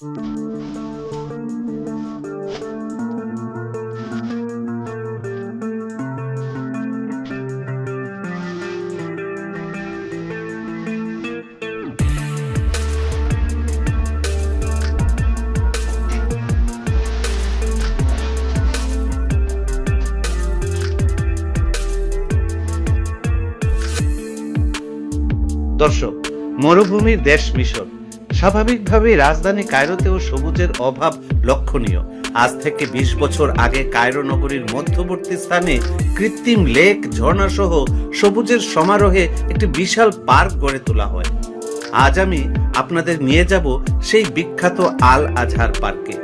দর্শক মরুভূমির দেশ মিশর। স্বাভাবিকভাবেই রাজধানী কায়রোতেও সবুজের অভাব লক্ষণীয় আজ থেকে ২০ বছর আগে কায়রো নগরীর মধ্যবর্তী স্থানে কৃত্রিম লেক ঝর্ণা সহ সবুজের সমারোহে একটি বিশাল পার্ক গড়ে তোলা হয় আজ আমি আপনাদের নিয়ে যাব সেই বিখ্যাত আল আজহার পার্কে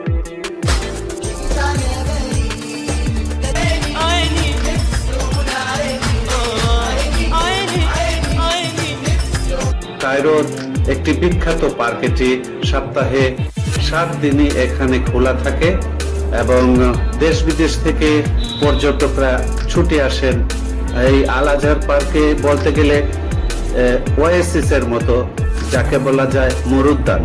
কায়রোর একটি বিখ্যাত পার্ক এটি সপ্তাহে সাত দিনই এখানে খোলা থাকে এবং দেশ বিদেশ থেকে পর্যটকরা ছুটে আসেন। এই আল আজহার পার্কে বলতে গেলে ওয়েসিস এর মতো, যাকে বলা যায় মরুদ্যান।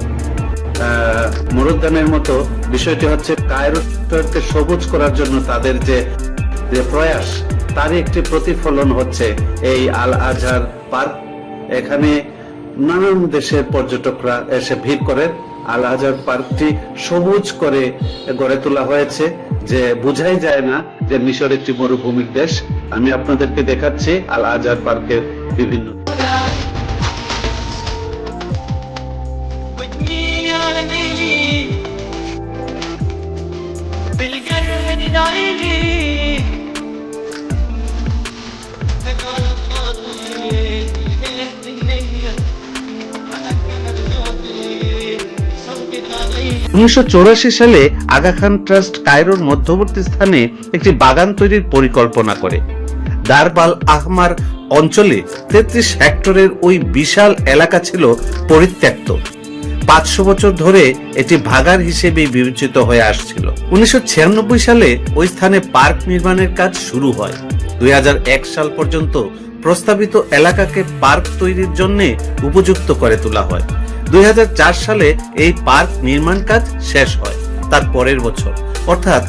মরুদ্যানের মতো বিষয়টি হচ্ছে কায়রোকে সবুজ করার জন্য তাদের যে যে প্রয়াস, তারই একটি প্রতিফলন হচ্ছে এই আল আজহার পার্ক। এখানে নানান দেশের পর্যটকরা এসে ভিড় করেন আল আজহার পার্কটি সবুজ করে গড়ে তোলা হয়েছে যে বোঝাই যায় না যে মিশর একটি মরুভূমির দেশ আমি আপনাদেরকে দেখাচ্ছি আল আজহার পার্কের বিভিন্ন ودني على ليلي بالقلب نعيلي উনিশশো সালে আগা খান ট্রাস্ট কায়রোর মধ্যবর্তী স্থানে একটি বাগান তৈরির পরিকল্পনা করে। দারবাল আহমার অঞ্চলে তেত্রিশ হেক্টরের ওই বিশাল এলাকা ছিল পরিত্যক্ত। পাঁচশো বছর ধরে এটি ভাগার হিসেবে বিবেচিত হয়ে আসছিল। উনিশশো ছিয়ানব্বই সালে ওই স্থানে পার্ক নির্মাণের কাজ শুরু হয়। দুই হাজার এক সাল পর্যন্ত প্রস্তাবিত এলাকাকে পার্ক তৈরির জন্য উপযুক্ত করে তোলা হয়। দুই সালে এই পার্ক নির্মাণ কাজ শেষ হয়, তার পরের বছর। অর্থাৎ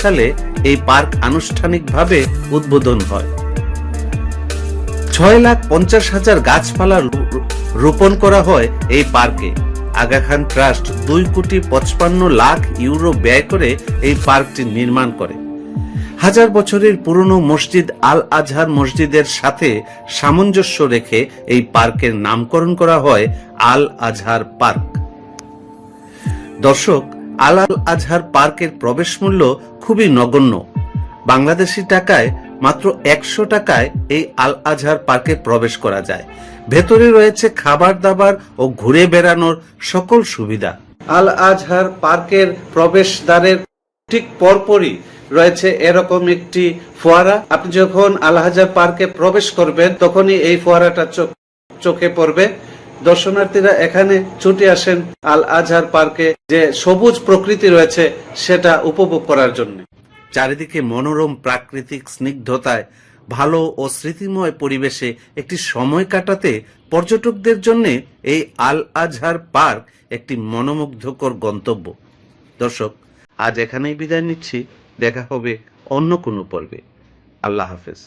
সালে এই পার্ক আনুষ্ঠানিকভাবে উদ্বোধন হয়। ছয় লাখ পঞ্চাশ হাজার গাছপালা রোপণ করা হয় এই পার্কে। আগা খান ট্রাস্ট দুই কোটি পঁচপান্ন লাখ ইউরো ব্যয় করে এই পার্কটি নির্মাণ করে। হাজার বছরের পুরনো মসজিদ আল আজহার মসজিদের সাথে সামঞ্জস্য রেখে এই পার্কের নামকরণ করা হয় আল আজহার পার্ক। দর্শক আল আল আজহার পার্কের প্রবেশ মূল্য খুবই নগণ্য। বাংলাদেশি টাকায় মাত্র একশো টাকায় এই আল আজহার পার্কে প্রবেশ করা যায়। ভেতরে রয়েছে খাবার দাবার ও ঘুরে বেড়ানোর সকল সুবিধা। আল আজহার পার্কের প্রবেশদ্বারের ঠিক পরপরই রয়েছে এরকম একটি ফোয়ারা। আপনি যখন আল আজহার পার্কে প্রবেশ করবেন, তখনই এই ফোয়ারাটা চোখে পড়বে। দর্শনার্থীরা এখানে ছুটে আসেন আল আজহার পার্কে। যে সবুজ প্রকৃতি রয়েছে, সেটা উপভোগ করার জন্য। চারিদিকে মনোরম প্রাকৃতিক স্নিগ্ধতায়, ভালো ও স্মৃতিময় পরিবেশে একটি সময় কাটাতে পর্যটকদের জন্য এই আল আজহার পার্ক একটি মনোমুগ্ধকর গন্তব্য। দর্শক, আজ এখানেই বিদায় নিচ্ছি। দেখা হবে অন্য কোনো পর্বে। আল্লাহ হাফেজ।